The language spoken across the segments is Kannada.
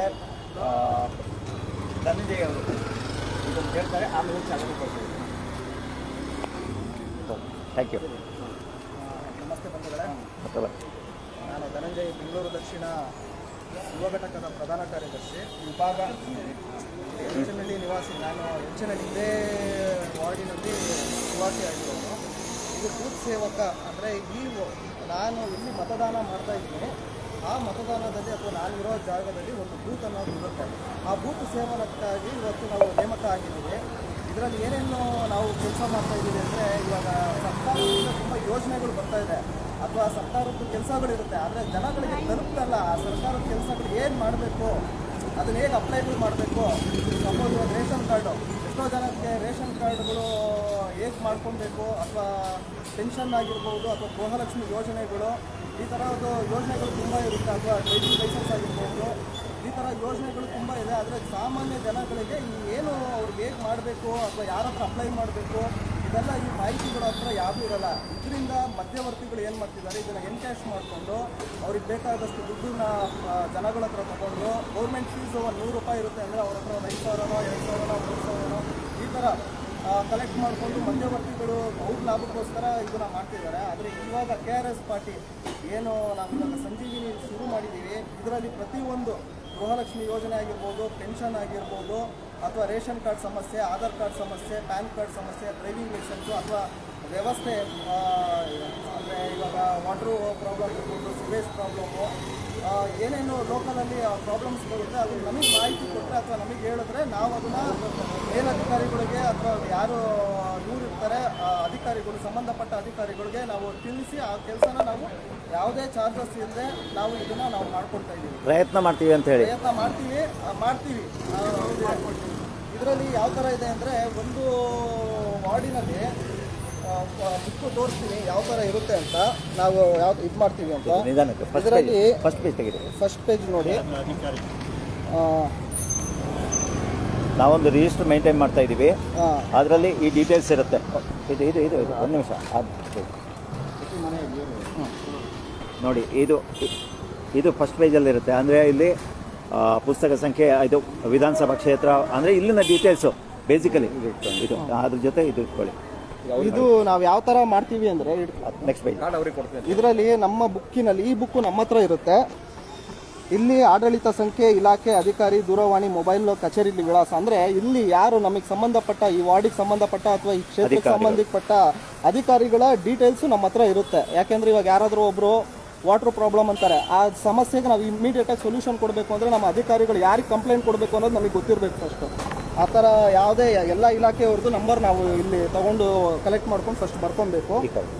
ಆಮೇಲೆ ಧನಂಜಯ ಅವರು ಇದನ್ನು ಹೇಳ್ತಾರೆ ಆಮೇಲೆ ಚಾಲನೆ ಕೊಡ್ತೀವಿ ಥ್ಯಾಂಕ್ ಯು. ನಮಸ್ತೆ ಬಂಧುಗಳೇ. ನಾನು ಧನಂಜಯ ಬೆಂಗಳೂರು ದಕ್ಷಿಣ ಯುವ ಘಟಕದ ಪ್ರಧಾನ ಕಾರ್ಯದರ್ಶಿ ವಿಭಾಗ. ಹೆಂಚನಹಳ್ಳಿ ನಿವಾಸಿ. ನಾನು ಹೆಂಚನಹಳ್ಳಿ ಇದೇ ವಾರ್ಡಿನಲ್ಲಿ ನಿವಾಸಿ ಆಗಿರೋನು ಇದು ಬೂತ್ ಸೇವಕ ಅಂದರೆ ಈ ನಾನು ಇಲ್ಲಿ ಮತದಾನ ಮಾಡ್ತಾ ಇದ್ದೀನಿ. ಆ ಮತದಾನದಲ್ಲಿ ಅಥವಾ ನಾನಿರೋ ಜಾಗದಲ್ಲಿ ಒಂದು ಬೂತ್ ಅನ್ನೋದು ಇರುತ್ತೆ. ಆ ಬೂತ್ ಸೇವನಕ್ಕಾಗಿ ಇವತ್ತು ನಾವು ನೇಮಕ ಆಗಿದ್ದೀವಿ. ಇದರಲ್ಲಿ ಏನೇನು ನಾವು ಕೆಲಸ ಮಾಡ್ತಾ ಇದ್ದೀವಿ ಅಂದರೆ ಇವಾಗ ಸರ್ಕಾರದಿಂದ ತುಂಬ ಯೋಜನೆಗಳು ಬರ್ತಾ ಇದೆ. ಅಥವಾ ಸರ್ಕಾರದ ಕೆಲಸಗಳಿರುತ್ತೆ. ಆದರೆ ಜನಗಳಿಗೆ ತಲುಪ್ತಲ್ಲ ಆ ಸರ್ಕಾರದ ಕೆಲಸಗಳು ಏನು ಮಾಡಬೇಕು? ಅದನ್ನ ಹೇಗೆ ಅಪ್ಲೈಗಳು ಮಾಡಬೇಕು? ಸಪೋಸ್ ರೇಷನ್ ಕಾರ್ಡು ಎಷ್ಟೋ ಜನಕ್ಕೆ ರೇಷನ್ ಕಾರ್ಡ್ಗಳು ಹೇಗೆ ಮಾಡ್ಕೊಬೇಕು ಅಥವಾ ಪೆನ್ಷನ್ ಆಗಿರ್ಬೋದು, ಅಥವಾ ಗೃಹಲಕ್ಷ್ಮಿ ಯೋಜನೆಗಳು, ಈ ಥರದ್ದು ಯೋಜನೆಗಳು ತುಂಬ ಇರುತ್ತೆ, ಅಥವಾ ಡ್ರೈವಿಂಗ್ ಲೈಸೆನ್ಸ್ ಆಗಿರ್ಬೋದು. ಈ ಥರ ಯೋಜನೆಗಳು ತುಂಬ ಇದೆ, ಆದರೆ ಸಾಮಾನ್ಯ ಜನಗಳಿಗೆ ಏನು ಅವ್ರಿಗೆ ಹೇಗೆ ಮಾಡಬೇಕು, ಅಥವಾ ಯಾರ ಹತ್ರ ಅಪ್ಲೈ ಮಾಡಬೇಕು, ಇದೆಲ್ಲ ಈ ಮಾಹಿತಿಗಳ ಹತ್ರ ಯಾವುದೂ ಇರಲ್ಲ. ಇದರಿಂದ ಮಧ್ಯವರ್ತಿಗಳು ಏನು ಮಾಡ್ತಿದ್ದಾರೆ? ಇದನ್ನು ಎನ್ಕ್ಯಾಶ್ ಮಾಡಿಕೊಂಡು ಅವ್ರಿಗೆ ಬೇಕಾದಷ್ಟು ದುಡ್ಡನ್ನ ಜನಗಳ ಹತ್ರ ತಗೊಂಡು ಗೌರ್ಮೆಂಟ್ ಫೀಸು ನೂರು ರೂಪಾಯಿ ಇರುತ್ತೆ ಅಂದರೆ ಅವ್ರ ಹತ್ರ ಐದು ಸಾವಿರನೋ, ಎರಡು ಸಾವಿರನೋ, ಮೂರು ಸಾವಿರನೋ, ಈ ಥರ ಕಲೆಕ್ಟ್ ಮಾಡಿಕೊಂಡು ಮಧ್ಯವರ್ತಿಗಳು ಅವ್ರ ಲಾಭಕ್ಕೋಸ್ಕರ ಇದನ್ನ ಮಾಡ್ತಿದ್ದಾರೆ. ಆದರೆ ಇವಾಗ ಕೆ ಆರ್ ಎಸ್ ಪಾರ್ಟಿ ಏನು ನಾವು ಇವಾಗ ಸಂಜೀವಿನಿ ಶುರು ಮಾಡಿದ್ದೀವಿ ಇದರಲ್ಲಿ ಪ್ರತಿಯೊಂದು ಗೃಹಲಕ್ಷ್ಮಿ ಯೋಜನೆ ಆಗಿರ್ಬೋದು ಪೆನ್ಷನ್ ಆಗಿರ್ಬೋದು, ಅಥವಾ ರೇಷನ್ ಕಾರ್ಡ್ ಸಮಸ್ಯೆ, ಆಧಾರ್ ಕಾರ್ಡ್ ಸಮಸ್ಯೆ, ಪ್ಯಾನ್ ಕಾರ್ಡ್ ಸಮಸ್ಯೆ ಡ್ರೈವಿಂಗ್ ಲೈಸೆನ್ಸು ಅಥವಾ ವ್ಯವಸ್ಥೆ ವಾಟ್ರು ಪ್ರಾಬ್ಲಮ್ ಇರ್ಬೋದು ಸಿವೇಜ್ ಪ್ರಾಬ್ಲಮ್ಮು ಏನೇನು ಲೋಕಲಲ್ಲಿ ಪ್ರಾಬ್ಲಮ್ಸ್ ಬರುತ್ತೆ ಅದು ನಮಗೆ ಮಾಹಿತಿ ಕೊಟ್ಟರೆ ಅಥವಾ ನಮಗೆ ಹೇಳಿದ್ರೆ ನಾವು ಅದನ್ನು ಮೇಲಧಿಕಾರಿಗಳಿಗೆ ಅಥವಾ ಯಾರು ಇವ್ರು ಇರ್ತಾರೆ ಅಧಿಕಾರಿಗಳು ಸಂಬಂಧಪಟ್ಟ ಅಧಿಕಾರಿಗಳಿಗೆ ನಾವು ತಿಳಿಸಿ ಆ ಕೆಲಸನ ನಾವು ಯಾವುದೇ ಚಾರ್ಜಸ್ ಇಲ್ಲದೆ ನಾವು ಇದನ್ನು ನಾವು ಮಾಡ್ಕೊಳ್ತಾ ಇದ್ದೀವಿ. ಪ್ರಯತ್ನ ಮಾಡ್ತೀವಿ ಅಂತ ಹೇಳಿ. ಪ್ರಯತ್ನ ಮಾಡ್ತೀವಿ ಮಾಡ್ತೀವಿ. ಇದರಲ್ಲಿ ಯಾವ ಥರ ಇದೆ ಅಂದರೆ ಒಂದು ವಾರ್ಡಿನಲ್ಲಿ ಬುಕ್ಕು ತೋರಿಸ್ತೀನಿ ಯಾವ ಥರ ಇರುತ್ತೆ ಅಂತ ನಾವು ಯಾವ ಇದು ಮಾಡ್ತೀವಿ ಅಂತ. ನಿಧಾನಕ್ಕೆ ಫಸ್ಟ್ ಪೇಜ್ ಇದರಲ್ಲಿ ಫಸ್ಟ್ ಪೇಜ್ ತೆಗೀರಿ. ಫಸ್ಟ್ ಪೇಜ್ ನೋಡಿ. ಆ, ನಾವೊಂದು ರಿಜಿಸ್ಟರ್ ಮೇಂಟೈನ್ ಮಾಡ್ತಾ ಇದ್ದೀವಿ ಅದರಲ್ಲಿ ಈ ಡೀಟೇಲ್ಸ್ ಇರುತ್ತೆ. ಇದು ಇದು ಇದು ಇದು. ಒಂದು ನಿಮಿಷ. ನೋಡಿ ಇದು ಇದು ಫಸ್ಟ್ ಪೇಜಲ್ಲಿರುತ್ತೆ ಅಂದರೆ ಇಲ್ಲಿ ಪುಸ್ತಕ ಸಂಖ್ಯೆ ಇದು ವಿಧಾನಸಭಾ ಕ್ಷೇತ್ರ. ಅಂದರೆ ಇಲ್ಲಿನ ಡೀಟೇಲ್ಸು ಬೇಸಿಕಲಿ ಇದು. ಅದ್ರ ಜೊತೆ ಇದು ಇಟ್ಕೊಳ್ಳಿ. ಇದು ನಾವು ಯಾವ ತರ ಮಾಡ್ತೀವಿ ಅಂದ್ರೆ ನೆಕ್ಸ್ಟ್ ಇದರಲ್ಲಿ ನಮ್ಮ ಬುಕ್ಕಿನಲ್ಲಿ ಈ ಬುಕ್ಕು ನಮ್ಮ ಹತ್ರ ಇರುತ್ತೆ. ಇಲ್ಲಿ ಆಡಳಿತ ಸಂಖ್ಯೆ ಇಲಾಖೆ ಅಧಿಕಾರಿ ದೂರವಾಣಿ ಮೊಬೈಲ್ ಕಚೇರಿ ವಿಳಾಸ. ಅಂದ್ರೆ ಇಲ್ಲಿ ಯಾರು ನಮಗೆ ಸಂಬಂಧಪಟ್ಟ ಈ ವಾರ್ಡಿಗೆ ಸಂಬಂಧಪಟ್ಟ ಅಥವಾ ಈ ಕ್ಷೇತ್ರಕ್ಕೆ. ಸಂಬಂಧಪಟ್ಟ ಅಧಿಕಾರಿಗಳ ಡೀಟೇಲ್ಸ್ ನಮ್ಮ ಹತ್ರ ಇರುತ್ತೆ. ಯಾಕೆಂದ್ರೆ ಇವಾಗ ಯಾರಾದರೂ ಒಬ್ರು ವಾಟರ್ ಪ್ರಾಬ್ಲಮ್ ಅಂತಾರೆ. ಆ ಸಮಸ್ಯೆಗೆ ನಾವು ಇಮಿಡಿಯೇಟ್ ಆಗಿ ಸೊಲ್ಯೂಷನ್ ಕೊಡಬೇಕು ಅಂದ್ರೆ ನಮ್ಮ ಅಧಿಕಾರಿಗಳು ಯಾರಿಗೆ ಕಂಪ್ಲೇಂಟ್ ಕೊಡಬೇಕು ಅನ್ನೋದು ನಮಗೆ ಗೊತ್ತಿರಬೇಕು ಫಸ್ಟ್ ಆ ಥರ ಯಾವುದೇ ಎಲ್ಲ ಇಲಾಖೆಯವ್ರದ್ದು ನಂಬರ್ ನಾವು ಇಲ್ಲಿ ತಗೊಂಡು ಕಲೆಕ್ಟ್ ಮಾಡ್ಕೊಂಡು ಫಸ್ಟ್ ಬರ್ಕೊಬೇಕು.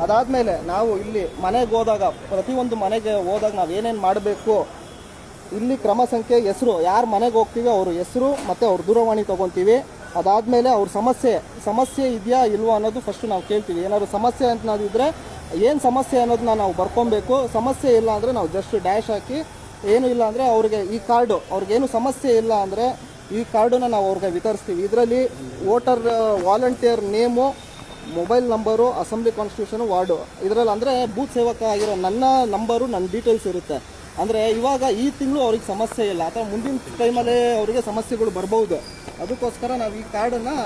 ಅದಾದಮೇಲೆ ನಾವು ಇಲ್ಲಿ ಮನೆಗೆ ಹೋದಾಗ ಪ್ರತಿಯೊಂದು ಮನೆಗೆ ಹೋದಾಗ ನಾವು ಏನೇನು ಮಾಡಬೇಕು ಇಲ್ಲಿ ಕ್ರಮ ಸಂಖ್ಯೆ ಹೆಸರು ಯಾರು ಮನೆಗೆ ಹೋಗ್ತೀವಿ ಅವ್ರ ಹೆಸರು ಮತ್ತು ಅವ್ರ ದೂರವಾಣಿ ತೊಗೊತೀವಿ. ಅದಾದಮೇಲೆ ಅವ್ರ ಸಮಸ್ಯೆ ಸಮಸ್ಯೆ ಇದೆಯಾ ಇಲ್ವಾ ಅನ್ನೋದು ಫಸ್ಟ್ ನಾವು ಕೇಳ್ತೀವಿ. ಏನಾದ್ರು ಸಮಸ್ಯೆ ಅನ್ನೋದಿದ್ರೆ ಏನು ಸಮಸ್ಯೆ ಅನ್ನೋದನ್ನ ನಾವು ಬರ್ಕೊಬೇಕು. ಸಮಸ್ಯೆ ಇಲ್ಲ ಅಂದರೆ ನಾವು ಜಸ್ಟ್ ಡ್ಯಾಶ್ ಹಾಕಿ ಏನು ಇಲ್ಲ ಅಂದರೆ ಅವ್ರಿಗೆ ಈ ಕಾರ್ಡು ಅವ್ರಿಗೇನು ಸಮಸ್ಯೆ ಇಲ್ಲ ಅಂದರೆ ಈ ಕಾರ್ಡನ್ನು ನಾವು ಅವ್ರಿಗೆ ವಿತರಿಸ್ತೀವಿ. ಇದರಲ್ಲಿ voter volunteer name, mobile number, assembly constitution ward. ಇದರಲ್ಲಿ ಅಂದರೆ ಬೂತ್ ಸೇವಕ ಆಗಿರೋ ನನ್ನ ನಂಬರು, ನನ್ನ ಡೀಟೇಲ್ಸ್ ಇರುತ್ತೆ. ಅಂದರೆ ಇವಾಗ ಈ ತಿಂಗಳು ಅವ್ರಿಗೆ ಸಮಸ್ಯೆ ಇಲ್ಲ. ಅಥವಾ ಮುಂದಿನ ಟೈಮಲ್ಲೇ ಅವರಿಗೆ ಸಮಸ್ಯೆಗಳು ಬರ್ಬೋದು. ಅದಕ್ಕೋಸ್ಕರ ನಾವು ಈ ಕಾರ್ಡನ್ನು,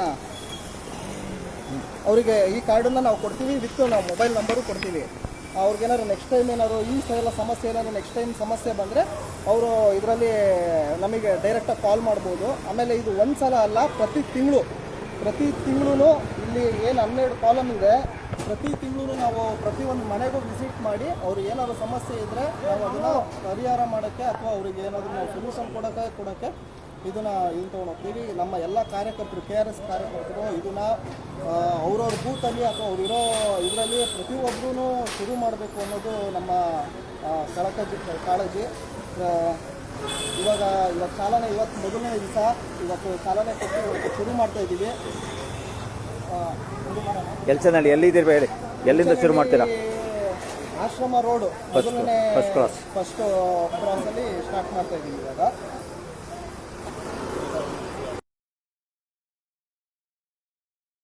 ಅವರಿಗೆ ಈ ಕಾರ್ಡನ್ನು ನಾವು ಕೊಡ್ತೀವಿ, ವಿತ್ ನಾವು ಮೊಬೈಲ್ ನಂಬರು ಕೊಡ್ತೀವಿ. ಅವ್ರಿಗೇನಾದ್ರು ನೆಕ್ಸ್ಟ್ ಟೈಮ್ ಏನಾದ್ರು ಈ ಸೈಡೆಲ್ಲ ಸಮಸ್ಯೆ ಏನಾದ್ರು ನೆಕ್ಸ್ಟ್ ಟೈಮ್ ಸಮಸ್ಯೆ ಬಂದರೆ ಅವರು ಇದರಲ್ಲಿ ನಮಗೆ ಡೈರೆಕ್ಟಾಗಿ ಕಾಲ್ ಮಾಡ್ಬೋದು. ಆಮೇಲೆ ಇದು ಒಂದು ಸಲ ಅಲ್ಲ, ಪ್ರತಿ ತಿಂಗಳು. ಪ್ರತಿ ತಿಂಗಳೂ ಇಲ್ಲಿ ಏನು ಹನ್ನೆರಡು ಕಾಲಮ್ ಇದೆ. ಪ್ರತಿ ತಿಂಗಳು ನಾವು ಪ್ರತಿಯೊಂದು ಮನೆಗೂ ವಿಸಿಟ್ ಮಾಡಿ ಅವ್ರು ಏನಾದರೂ ಸಮಸ್ಯೆ ಇದ್ದರೆ ನಾವು ಅದನ್ನು ಪರಿಹಾರ ಮಾಡೋಕ್ಕೆ ಅಥವಾ ಅವ್ರಿಗೆ ಏನಾದರೂ ನಾವು ಸೊಲ್ಯೂಷನ್ ಕೊಡೋಕ್ಕೆ ಕೊಡೋಕ್ಕೆ ಇದನ್ನ ಇದನ್ನ ತೊಗೊಂಡೋಗ್ತೀವಿ ನಮ್ಮ ಎಲ್ಲ ಕಾರ್ಯಕರ್ತರು ಕೆ ಆರ್ ಎಸ್ ಕಾರ್ಯಕರ್ತರು ಇದನ್ನ ಅವ್ರವ್ರ ಬೂತಲ್ಲಿ ಅಥವಾ ಅವ್ರಿರೋ ಇದರಲ್ಲಿ ಪ್ರತಿಯೊಬ್ಬರೂ ಶುರು ಮಾಡಬೇಕು ಅನ್ನೋದು ನಮ್ಮ ಕಳಕಜಿ ಕಾಳಜಿ. ಇವಾಗ ಇವಾಗ ಚಾಲನೆ ಇವತ್ತು ಮೊದಲನೇ ದಿವಸ ಇವತ್ತು ಚಾಲನೆ ಕೊಟ್ಟು ಶುರು ಮಾಡ್ತಾ ಇದ್ದೀವಿ. ಕೆಲಸನಲ್ಲಿ ಎಲ್ಲಿದ್ದೀರಿ ಹೇಳಿ? ಎಲ್ಲಿಂದ ಶುರು ಮಾಡ್ತೀರಾ? ಆಶ್ರಮ ರೋಡ್ ಮೊದಲನೇ ಫಸ್ಟ್ ಕ್ಲಾಸ್ ಫಸ್ಟ್ ಕ್ರಾಸಲ್ಲಿ ಸ್ಟಾರ್ಟ್ ಮಾಡ್ತಾ ಇದ್ದೀವಿ ಇವಾಗ.